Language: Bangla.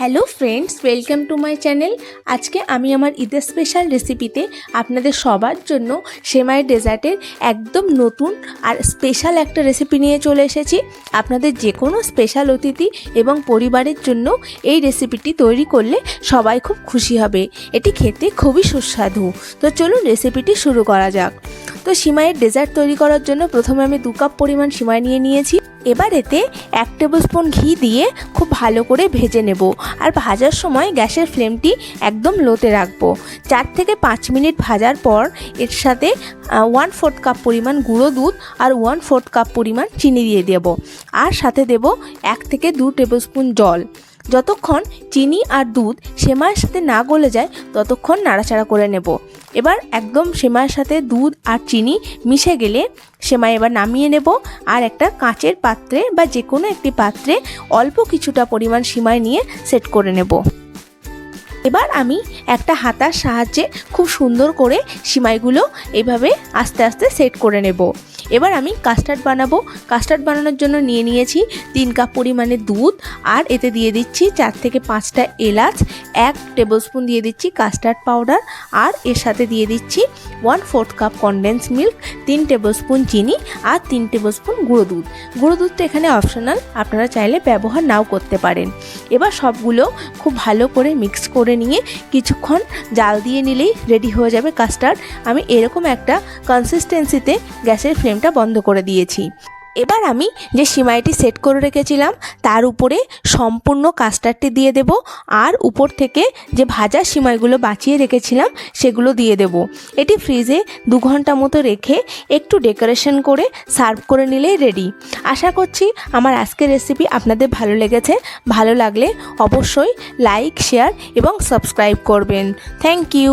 Hello friends welcome to my channel আজকে আমি আমার ঈদের স্পেশাল রেসিপিতে আপনাদের সবার জন্য সেমাই ডেজার্টের একদম নতুন আর স্পেশাল একটা রেসিপি নিয়ে চলে এসেছি। আপনাদের যে কোনো স্পেশাল অতিথি এবং পরিবারের জন্য এই রেসিপিটি তৈরি করলে সবাই খুব খুশি হবে। এটি খেতে খুবই সুস্বাদু। তো চলুন রেসিপিটি শুরু করা যাক। তো সিমাইয়ের ডেজার্ট তৈরি করার জন্য প্রথমে আমি দু কাপ পরিমাণ সিমাই নিয়ে নিয়েছি। এবার এতে এক টেবিল স্পুন ঘি দিয়ে খুব ভালো করে ভেজে নেব। আর ভাজার সময় গ্যাসের ফ্লেমটি একদম লোতে রাখব। চার থেকে পাঁচ মিনিট ভাজার পর এর সাথে ওয়ান ফোর্থ কাপ পরিমাণ গুঁড়ো দুধ আর ওয়ান ফোর্থ কাপ পরিমাণ চিনি দিয়ে দেব। আর সাথে দেব এক থেকে দু টেবিল স্পুন জল। যতক্ষণ চিনি আর দুধ সেমাইয়ের সাথে না গলে যায়, ততক্ষণ নাড়াচাড়া করে নেব। এবার একদম সেমাইয়ের সাথে দুধ আর চিনি মিশে গেলে সেমাই এবার নামিয়ে নেব আর একটা কাঁচের পাত্রে বা যে কোনো একটি পাত্রে অল্প কিছুটা পরিমাণ সিমাই নিয়ে সেট করে নেব। এবার আমি একটা হাতার সাহায্যে খুব সুন্দর করে সিমাইগুলো এইভাবে আস্তে আস্তে সেট করে নেব। এবার আমি কাস্টার্ড বানাবো। কাস্টার্ড বানানোর জন্য নিয়ে নিয়েছি তিন কাপ পরিমাণে দুধ, আর এতে দিয়ে দিচ্ছি চার থেকে পাঁচটা এলাচ, এক টেবিলস্পুন দিয়ে দিচ্ছি কাস্টার্ড পাউডার আর এর সাথে দিয়ে দিচ্ছি one fourth cup condense milk তিন টেবিলস্পুন চিনি আর তিন টেবিলস্পুন গুঁড়ো দুধ। গুঁড়ো দুধটা এখানে অপশনাল আপনারা চাইলে ব্যবহার নাও করতে পারেন। এবার সবগুলো খুব ভালো করে মিক্স করে নিয়ে কিছুক্ষণ জাল দিয়ে নিলেই রেডি হয়ে যাবে কাস্টার্ড আমি এরকম একটা কনসিস্টেন্সিতে গ্যাসের ফ্লেমটা বন্ধ করে দিয়েছি। এবার আমি যে সিমাইটি সেট করে রেখেছিলাম, তার উপরে সম্পূর্ণ কাস্টার্ডটি দিয়ে দেব আর উপর থেকে যে ভাজা সিমাইগুলো বাঁচিয়ে রেখেছিলাম, সেগুলো দিয়ে দেব। এটি ফ্রিজে দু ঘণ্টা মতো রেখে একটু ডেকোরেশন করে সার্ভ করে নিলেই রেডি। আশা করছি আমার আজকের রেসিপি আপনাদের ভালো লেগেছে। ভালো লাগলে অবশ্যই লাইক, শেয়ার এবং সাবস্ক্রাইব করবেন। Thank you.